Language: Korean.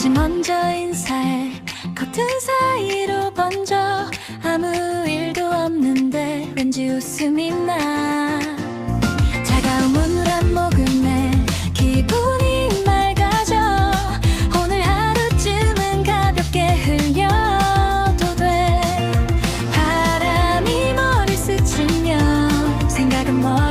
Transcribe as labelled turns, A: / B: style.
A: 다시 먼저 인사해. 커튼 사이로 번져. 아무 일도 없는데 왠지 웃음이 나. 차가운 오늘 한 모금에 기분이 맑아져. 오늘 하루쯤은 가볍게 흘려도 돼. 바람이 머리 스치며 생각은 멀